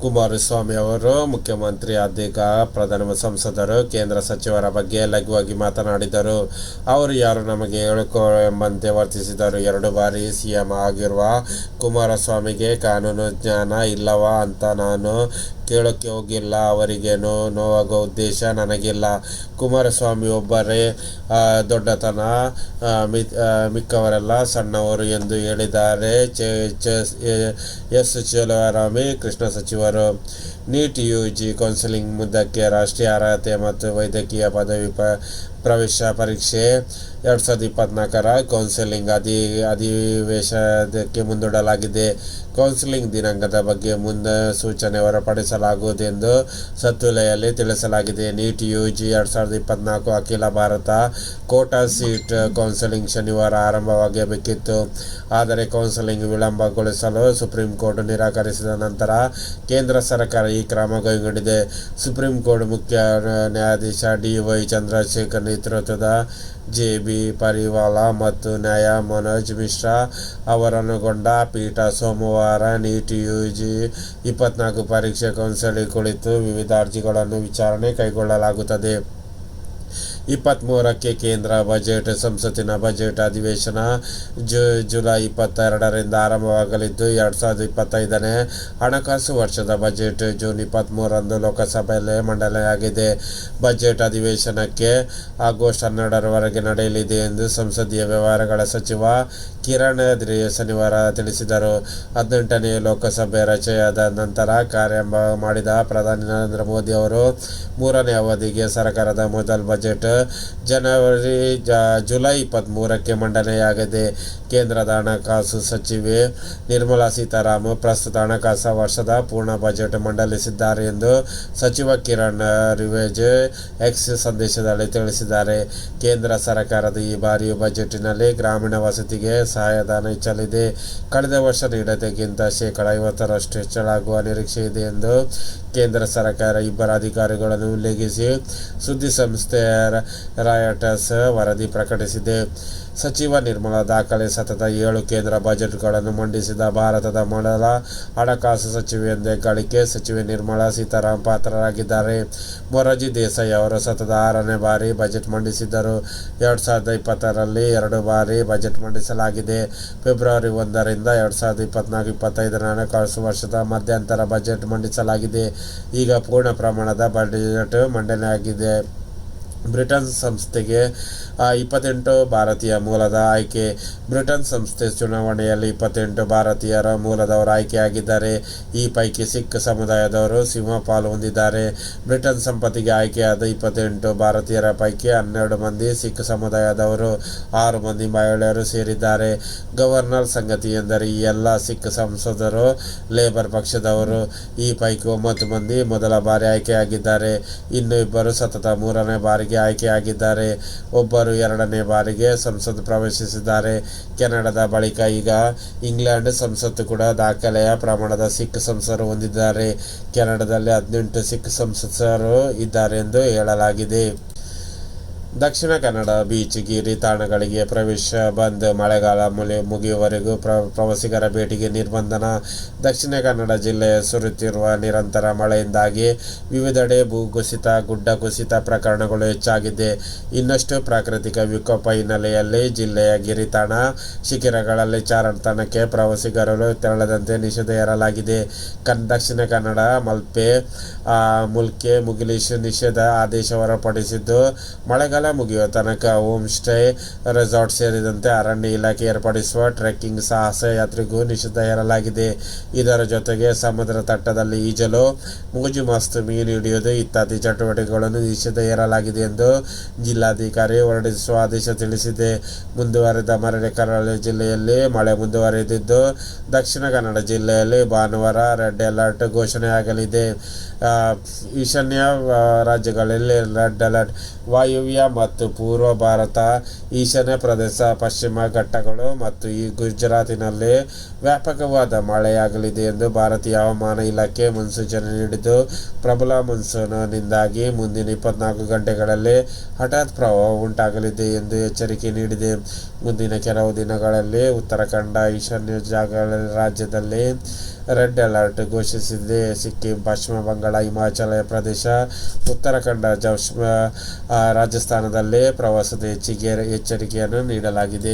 ಕುಮಾರಸ್ವಾಮಿ ಅವರು ಮುಖ್ಯಮಂತ್ರಿ ಅಧಿಕ ಪ್ರಧಾನ ಸಂಸದರು, ಕೇಂದ್ರ ಸಚಿವರ ಬಗ್ಗೆ ಲಘುವಾಗಿ ಮಾತನಾಡಿದರು. ಅವರು ಯಾರು ನಮಗೆ ಹೇಳಿಕೋ ಎಂಬಂತೆ ವರ್ತಿಸಿದರು. ಎರಡು ಬಾರಿ ಸಿಎಂ ಆಗಿರುವ ಕುಮಾರಸ್ವಾಮಿಗೆ ಕಾನೂನು ಜ್ಞಾನ ಇಲ್ಲವಾ ಅಂತ ನಾನು ಕೇಳೋಕ್ಕೆ ಹೋಗಿಲ್ಲ ಅವರಿಗೇನು ನೋವಾಗೋ ಉದ್ದೇಶ ನನಗಿಲ್ಲ. ಕುಮಾರಸ್ವಾಮಿ ಒಬ್ಬರೇ ದೊಡ್ಡತನ ಮಿಕ್ಕವರೆಲ್ಲ ಸಣ್ಣವರು ಎಂದು ಹೇಳಿದ್ದಾರೆ. ಎಸ್ ಚಲುವರಾಮಿ ಕೃಷ್ಣ ಸಚಿವರು. ನೀಟ್ ಯು ಜಿ ಕೌನ್ಸಿಲಿಂಗ್ ಮುದ್ದಕ್ಕೆ ರಾಷ್ಟ್ರೀಯ ಅರ್ಹತೆ ಮತ್ತು ವೈದ್ಯಕೀಯ ಪದವಿ ಪ್ರವೇಶ ಪರೀಕ್ಷೆ ಎರಡು ಸಾವಿರದ ಇಪ್ಪತ್ನಾಲ್ಕರ ಕೌನ್ಸಿಲಿಂಗ್ ಅಧಿ ಅಧಿವೇಶನಕ್ಕೆ ಮುಂದೂಡಲಾಗಿದೆ. ಕೌನ್ಸಿಲಿಂಗ್ ದಿನಾಂಕದ ಬಗ್ಗೆ ಮುನ್ಸೂಚನೆ ಹೊರಪಡಿಸಲಾಗುವುದೆಂದು ಸತ್ತುಲೆಯಲ್ಲಿ ತಿಳಿಸಲಾಗಿದೆ. ನೀಟ್ ಯು ಜಿ ಎರಡು ಸಾವಿರದ ಇಪ್ಪತ್ನಾಲ್ಕು ಅಖಿಲ ಭಾರತ ಕೋಟಾ ಸೀಟ್ ಕೌನ್ಸಿಲಿಂಗ್ ಶನಿವಾರ ಆರಂಭವಾಗಬೇಕಿತ್ತು. ಆದರೆ ಕೌನ್ಸಿಲಿಂಗ್ ವಿಳಂಬಗೊಳಿಸಲು ಸುಪ್ರೀಂ ಕೋರ್ಟ್ ನಿರಾಕರಿಸಿದ ನಂತರ ಕೇಂದ್ರ ಸರ್ಕಾರ ಈ ಕ್ರಮ ಕೈಗೊಂಡಿದೆ. ಸುಪ್ರೀಂ ಕೋರ್ಟ್ ಮುಖ್ಯ ನ್ಯಾಯಾಧೀಶ ಡಿ ವೈ ಚಂದ್ರಶೇಖರ್ ನೇತೃತ್ವದ ಜೆ ಬಿ ಪರಿವಾಲ ಮತ್ತು ನ್ಯಾಯ ಮನೋಜ್ ಮಿಶ್ರಾ ಅವರನ್ನೊಳಗೊಂಡ ಪೀಠ ಸೋಮವಾರ ನೀಟ್ ಯು ಜಿ ಇಪ್ಪತ್ನಾಲ್ಕು ಪರೀಕ್ಷೆ ಕೌನ್ಸಿಲಿಂಗ್ ಕುರಿತು ವಿವಿಧ ಅರ್ಜಿಗಳನ್ನು ವಿಚಾರಣೆ ಕೈಗೊಳ್ಳಲಾಗುತ್ತದೆ. ಇಪ್ಪತ್ತ್ಮೂರಕ್ಕೆ ಕೇಂದ್ರ ಬಜೆಟ್, ಸಂಸತ್ತಿನ ಬಜೆಟ್ ಅಧಿವೇಶನ ಜು, ಜುಲೈ ಇಪ್ಪತ್ತೆರಡರಿಂದ ಆರಂಭವಾಗಲಿದ್ದು, ಎರಡು ಸಾವಿರದ ಇಪ್ಪತ್ತೈದನೇ ಹಣಕಾಸು ವರ್ಷದ ಬಜೆಟ್ ಜೂನ್ ಇಪ್ಪತ್ತ್ಮೂರರಂದು ಲೋಕಸಭೆಯಲ್ಲಿ ಮಂಡನೆಯಾಗಿದೆ. ಬಜೆಟ್ ಅಧಿವೇಶನಕ್ಕೆ ಆಗಸ್ಟ್ ಹನ್ನೆರಡರವರೆಗೆ ನಡೆಯಲಿದೆ ಎಂದು ಸಂಸದೀಯ ವ್ಯವಹಾರಗಳ ಸಚಿವ ಕಿರಣ್ ರಿಜಿಜು ಶನಿವಾರ ತಿಳಿಸಿದರು. ಹದಿನೆಂಟನೇ ಲೋಕಸಭೆ ರಚೆಯಾದ ನಂತರ ಕಾರ್ಯಾರಂಭ ಮಾಡಿದ ಪ್ರಧಾನಿ ನರೇಂದ್ರ ಮೋದಿ ಅವರು ಮೂರನೇ ಅವಧಿಗೆ ಸರ್ಕಾರದ ಮೊದಲ ಬಜೆಟ್ ಜನವರಿ, ಜ, ಜುಲೈ ಇಪ್ಪತ್ತ್ಮೂರಕ್ಕೆ ಮಂಡನೆಯಾಗಿದೆ. ಕೇಂದ್ರದ ಹಣಕಾಸು ಸಚಿವೆ ನಿರ್ಮಲಾ ಸೀತಾರಾಮನ್ ಪ್ರಸ್ತುತ ಹಣಕಾಸು ವರ್ಷದ ಪೂರ್ಣ ಬಜೆಟ್ ಮಂಡಲಿಸಿದ್ದಾರೆ ಎಂದು ಸಚಿವ ಕಿರಣ್ ರಿವೇಜ್ ಎಕ್ಸ್ ಸಂದೇಶದಲ್ಲಿ ತಿಳಿಸಿದ್ದಾರೆ. ಕೇಂದ್ರ ಸರ್ಕಾರದ ಈ ಬಾರಿಯ ಬಜೆಟಿನಲ್ಲಿ ಗ್ರಾಮೀಣ ವಸತಿಗೆ ಸಹಾಯಧನ ಹೆಚ್ಚಲಿದೆ. ಕಳೆದ ವರ್ಷ ನೀಡದಕ್ಕಿಂತ ಶೇಕಡ ಐವತ್ತರಷ್ಟು ಹೆಚ್ಚಳಾಗುವ ನಿರೀಕ್ಷೆ ಇದೆ ಎಂದು ಕೇಂದ್ರ ಸರ್ಕಾರ ಇಬ್ಬರ ಅಧಿಕಾರಿಗಳನ್ನು ಉಲ್ಲೇಖಿಸಿ ಸುದ್ದಿಸಂಸ್ಥೆ ರಾಯಟರ್ಸ್ ವರದಿ ಪ್ರಕಟಿಸಿದೆ. ಸಚಿವ ನಿರ್ಮಲಾ ದಾಖಲೆ ಸತತ ಏಳು ಕೇಂದ್ರ ಬಜೆಟ್ಗಳನ್ನು ಮಂಡಿಸಿದ ಭಾರತದ ಮೊದಲ ಹಣಕಾಸು ಸಚಿವೆ ಎಂದೇ ಗಳಿಕೆ ಸಚಿವೆ ನಿರ್ಮಲಾ ಸೀತಾರಾಮ್ ಪಾತ್ರರಾಗಿದ್ದಾರೆ. ಮೊರಜಿ ದೇಸಾಯಿ ಅವರು ಸತತ ಆರನೇ ಬಾರಿ ಬಜೆಟ್ ಮಂಡಿಸಿದ್ದರು. ಎರಡು ಸಾವಿರದ ಇಪ್ಪತ್ತರಲ್ಲಿ ಎರಡು ಬಾರಿ ಬಜೆಟ್ ಮಂಡಿಸಲಾಗಿದೆ. ಫೆಬ್ರವರಿ ಒಂದರಿಂದ ಎರಡು ಸಾವಿರದ ಇಪ್ಪತ್ನಾಲ್ಕು, ಇಪ್ಪತ್ತೈದರ ಹಣಕಾಸು ವರ್ಷದ ಮಧ್ಯಂತರ ಬಜೆಟ್ ಮಂಡಿಸಲಾಗಿದೆ. ಈಗ ಪೂರ್ಣ ಪ್ರಮಾಣದ ಬಜೆಟ್ ಮಂಡನೆಯಾಗಿದೆ. ಬ್ರಿಟನ್ ಸಂಸ್ಥೆಗೆ ಇಪ್ಪತ್ತೆಂಟು ಭಾರತೀಯ ಮೂಲದ ಆಯ್ಕೆ. ಬ್ರಿಟನ್ ಸಂಸ್ಥೆ ಚುನಾವಣೆಯಲ್ಲಿ ಇಪ್ಪತ್ತೆಂಟು ಭಾರತೀಯರ ಮೂಲದವರು ಆಯ್ಕೆಯಾಗಿದ್ದಾರೆ. ಈ ಪೈಕಿ ಸಿಖ್ ಸಮುದಾಯದವರು ಸಿಂಹಪಾಲು ಹೊಂದಿದ್ದಾರೆ. ಬ್ರಿಟನ್ ಸಂಪತ್ತಿಗೆ ಆಯ್ಕೆಯಾದ ಇಪ್ಪತ್ತೆಂಟು ಭಾರತೀಯರ ಪೈಕಿ ಹನ್ನೆರಡು ಮಂದಿ ಸಿಖ್ ಸಮುದಾಯದವರು, ಆರು ಮಂದಿ ಮಹಿಳೆಯರು ಸೇರಿದ್ದಾರೆ. ಗವರ್ನರ್ ಸಂಗತಿ ಎಂದರೆ ಈ ಎಲ್ಲ ಸಿಖ್ ಸಂಸದರು, ಲೇಬರ್ ಪಕ್ಷದವರು. ಈ ಪೈಕಿ ಒಂಬತ್ತು ಮಂದಿ ಮೊದಲ ಬಾರಿ ಆಯ್ಕೆಯಾಗಿದ್ದಾರೆ. ಇನ್ನು ಇಬ್ಬರು ಸತತ ಮೂರನೇ ಬಾರಿಗೆ ಆಯ್ಕೆಯಾಗಿದ್ದಾರೆ. ಒಬ್ಬರು ಎರಡನೇ ಬಾರಿಗೆ ಸಂಸತ್ ಪ್ರವೇಶಿಸಿದ್ದಾರೆ. ಕೆನಡಾದ ಬಳಿಕ ಈಗ ಇಂಗ್ಲೆಂಡ್ ಸಂಸತ್ತು ಕೂಡ ದಾಖಲೆಯ ಪ್ರಮಾಣದ ಸಿಖ್ ಸಂಸದರು ಹೊಂದಿದ್ದಾರೆ. ಕೆನಡಾದಲ್ಲಿ ಹದಿನೆಂಟು ಸಿಖ್ ಸಂಸದರು ಇದ್ದಾರೆ ಎಂದು ಹೇಳಲಾಗಿದೆ. ದಕ್ಷಿಣ ಕನ್ನಡ ಬೀಚ್ ಗಿರಿ ತಾಣಗಳಿಗೆ ಪ್ರವೇಶ, ಬಂದ್ ಮಳೆಗಾಲ ಮುಲಿ, ಮುಗಿಯುವವರೆಗೂ ಪ್ರ, ಪ್ರವಾಸಿಗರ ಭೇಟಿಗೆ ನಿರ್ಬಂಧನ. ದಕ್ಷಿಣ ಕನ್ನಡ ಜಿಲ್ಲೆಯ ಸುರಿಯುತ್ತಿರುವ ನಿರಂತರ ಮಳೆಯಿಂದಾಗಿ ವಿವಿಧೆಡೆ ಭೂಕುಸಿತ ಗುಡ್ಡ ಕುಸಿತ ಪ್ರಕರಣಗಳು ಹೆಚ್ಚಾಗಿದೆ. ಇನ್ನಷ್ಟು ಪ್ರಾಕೃತಿಕ ವಿಕೋಪ ಹಿನ್ನೆಲೆಯಲ್ಲಿ ಜಿಲ್ಲೆಯ ಗಿರಿತಾಣ ಶಿಖರಗಳಲ್ಲಿ ಚಾರಣತಾಣಕ್ಕೆ ಪ್ರವಾಸಿಗರು ತೆರಳದಂತೆ ನಿಷೇಧ ಹೇರಲಾಗಿದೆ. ಕನ್, ದಕ್ಷಿಣ ಕನ್ನಡ ಮಲ್ಪೆ ಮುಲ್ಕೆ, ಮುಗಿಲಿಶ್ ನಿಷೇಧ ಆದೇಶ ಹೊರಪಡಿಸಿದ್ದು, ಮಳೆಗಾಲ ಮುಗಿಯುವ ತನಕ ಹೋಮ್ ಸ್ಟೇ ರೆಸಾರ್ಟ್ ಸೇರಿದಂತೆ ಅರಣ್ಯ ಇಲಾಖೆ ಏರ್ಪಡಿಸುವ ಟ್ರೆಕ್ಕಿಂಗ್ ಸಾಹಸ ಯಾತ್ರಿಗೂ ನಿಷೇಧ ಹೇರಲಾಗಿದೆ. ಇದರ ಜೊತೆಗೆ ಸಮುದ್ರ ತಟ್ಟದಲ್ಲಿ ಈಜಲು ಮೂಜು ಮಸ್ತು ಮೀನು ಹಿಡಿಯುವುದು ಇತ್ಯಾದಿ ಚಟುವಟಿಕೆಗಳನ್ನು ನಿಷೇಧ ಹೇರಲಾಗಿದೆ ಎಂದು ಜಿಲ್ಲಾಧಿಕಾರಿ ಹೊರಡಿಸುವ ಆದೇಶ ತಿಳಿಸಿದೆ. ಮುಂದುವರೆದ ಮರಳಿ ಕರಾವಳಿ ಜಿಲ್ಲೆಯಲ್ಲಿ ಮಳೆ ಮುಂದುವರೆದಿದ್ದು, ದಕ್ಷಿಣ ಕನ್ನಡ ಜಿಲ್ಲೆಯಲ್ಲಿ ಭಾನುವಾರ ರೆಡ್ ಅಲರ್ಟ್ ಘೋಷಣೆಯಾಗಲಿದೆ ಈಶಾನ್ಯ ರಾಜ್ಯಗಳಲ್ಲಿ ರೆಡ್ ಅಲರ್ಟ್ ವಾಯುವ್ಯ ಮತ್ತು ಪೂರ್ವ ಭಾರತ, ಈಶಾನ್ಯ ಪ್ರದೇಶ, ಪಶ್ಚಿಮ ಘಟ್ಟಗಳು ಮತ್ತು ಈ ಗುಜರಾತಿನಲ್ಲಿ ವ್ಯಾಪಕವಾದ ಮಳೆಯಾಗಲಿದೆ ಎಂದು ಭಾರತೀಯ ಹವಾಮಾನ ಇಲಾಖೆ ಮುನ್ಸೂಚನೆ ನೀಡಿದ್ದು, ಪ್ರಬಲ ಮುನ್ಸೂನಿನಿಂದಾಗಿ ಮುಂದಿನ ಇಪ್ಪತ್ನಾಲ್ಕು ಗಂಟೆಗಳಲ್ಲಿ ಹಠಾತ್ ಪ್ರವಾಹ ಉಂಟಾಗಲಿದೆ ಎಂದು ಎಚ್ಚರಿಕೆ ನೀಡಿದೆ. ಮುಂದಿನ ಕೆಲವು ದಿನಗಳಲ್ಲಿ ಉತ್ತರಾಖಂಡ, ಈಶಾನ್ಯ ಜಾಗ ರಾಜ್ಯದಲ್ಲಿ ರೆಡ್ ಅಲರ್ಟ್ ಘೋಷಿಸಿದೆ. ಸಿಕ್ಕಿಂ ಪಶ್ಚಿಮ ಬಂಗಾಳ ಹಿಮಾಚಲ ಪ್ರದೇಶ ಉತ್ತರಾಖಂಡ ರಾಜಸ್ಥಾನದಲ್ಲಿ ಪ್ರವಾಸದ ಹೆಚ್ಚಿಗೆ ಎಚ್ಚರಿಕೆಯನ್ನು ನೀಡಲಾಗಿದೆ.